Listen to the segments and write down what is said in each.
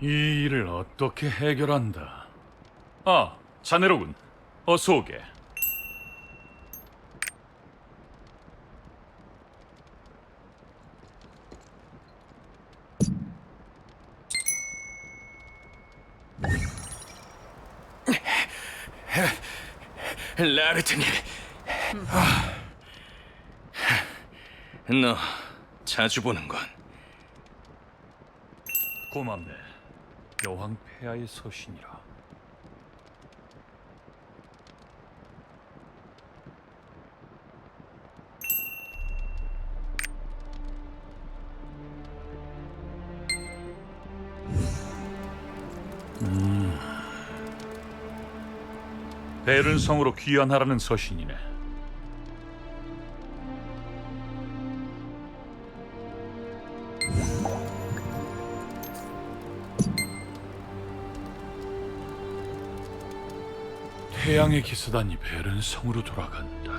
이 일을 어떻게 해결한다. 아, 자네로군. 어서 오게. 라르트님. 아. 너 자주 보는건 고맙네. 여왕 폐하의 서신이라. 음. 베른 성으로 귀환하라는 서신이네. 태양의 기사단이 베른 성으로 돌아간다.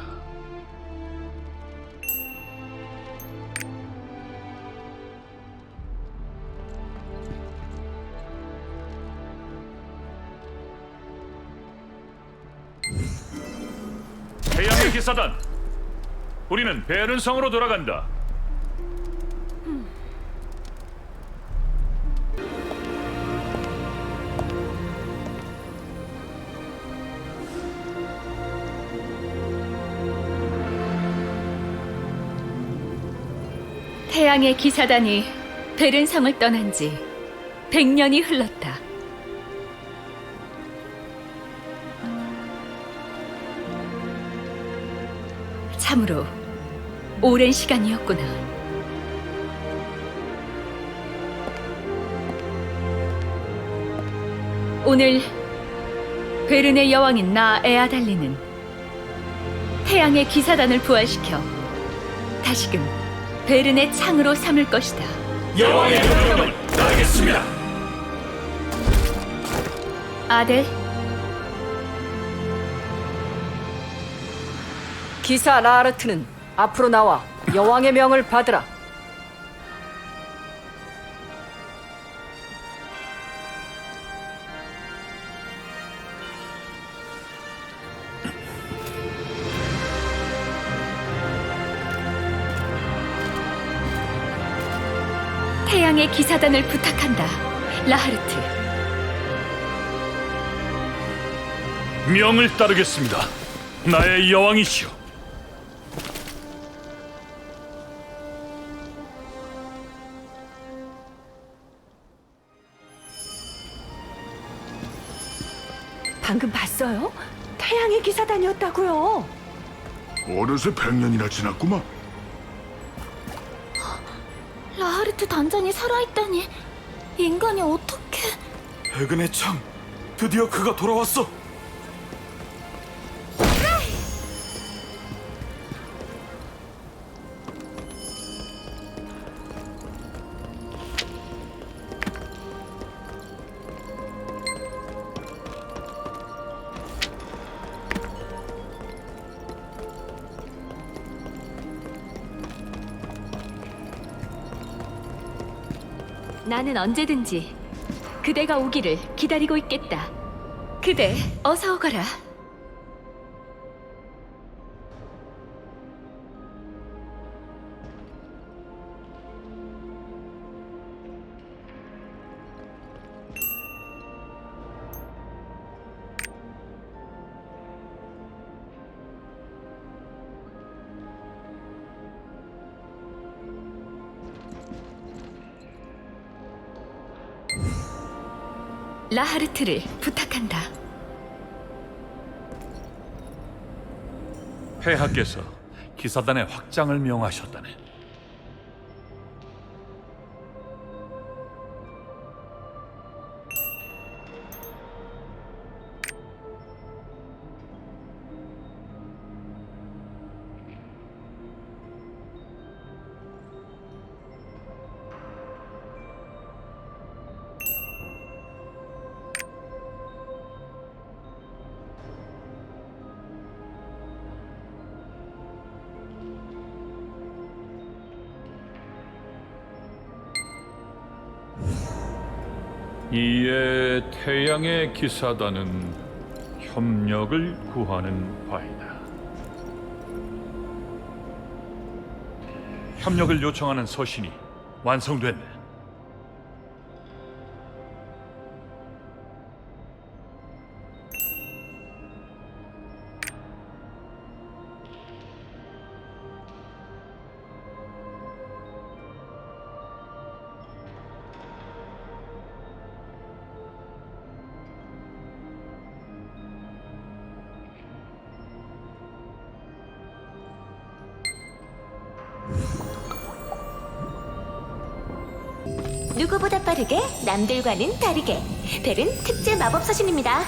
태양의 기사단, 우리는 베른 성으로 돌아간다. 태양의 기사단이 베른 성을 떠난 지 100년이 흘렀다. 참으로 오랜 시간이었구나. 오늘 베른의 여왕인 나 에아달리는 태양의 기사단을 부활시켜 다시금 베른의 창으로 삼을 것이다. 여왕의 명령을 따르겠습니다. 아델, 기사 라르트는 앞으로 나와 여왕의 명을 받으라. 태양의 기사단을 부탁한다. 라하르트, 명을 따르겠습니다. 나의 여왕이시여. 방금 봤어요? 태양의 기사단이었다고요. 어느새 100년이나 지났구만. 라하르트 단장이 살아있다니 인간이 어떻게? 해근의 창, 드디어 그가 돌아왔어. 나는 언제든지 그대가 오기를 기다리고 있겠다. 그대 어서 오거라. 라하르트를 부탁한다. 폐하께서 기사단의 확장을 명하셨다네. 이에 태양의 기사단은 협력을 구하는 바이다. 협력을 요청하는 서신이 완성됐네. 누구보다 빠르게 남들과는 다르게 벨은 특제 마법 서신입니다.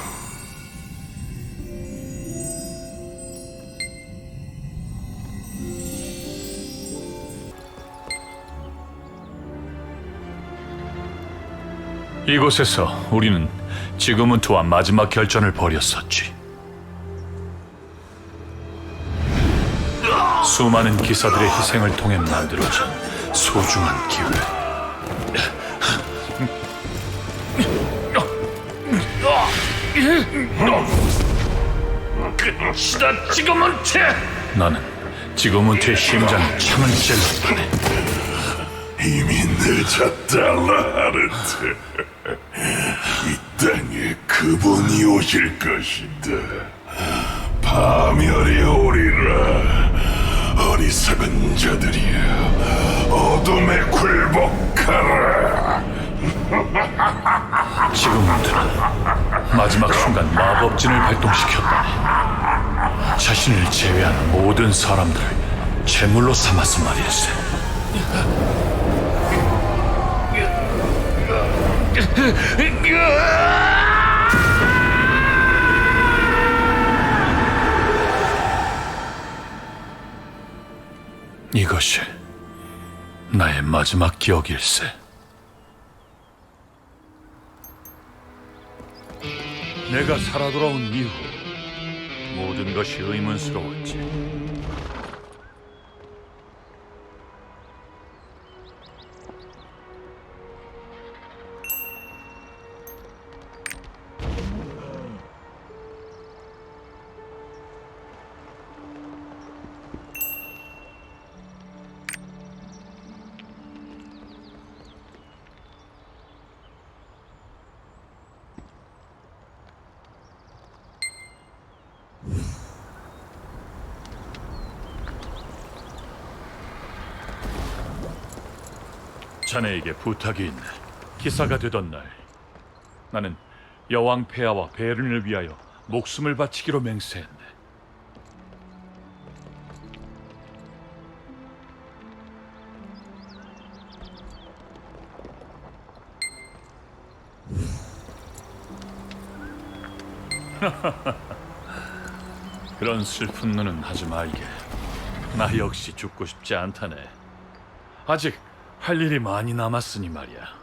이곳에서 우리는 지금은투와 마지막 결전을 벌였었지. 수많은 기사들의 희생을 통해 만들어진 소중한 기회. 끝이다 지금은퇴! 나는 지금은퇴의 심장에 창을 찔렀다네. 이미 늦었다, 라하르트. 이 땅에 그분이 오실 것이다. 파멸이 오리라. 어리석은 자들이여, 어둠에 굴복하라. 지금은퇴는 마지막 순간 마법진을 발동시켰다. 자신을 제외한 모든 사람들을 제물로 삼았음 말일세. 이것이 나의 마지막 기억일세. 내가 살아 돌아온 이후 모든 것이 의문스러웠지. 자네에게 부탁이 있네. 기사가 되던 날, 나는 여왕 폐하와 베른을 위하여 목숨을 바치기로 맹세했네. 그런 슬픈 눈은 하지 말게. 나 역시 죽고 싶지 않다네. 아직 할 일이 많이 남았으니 말이야.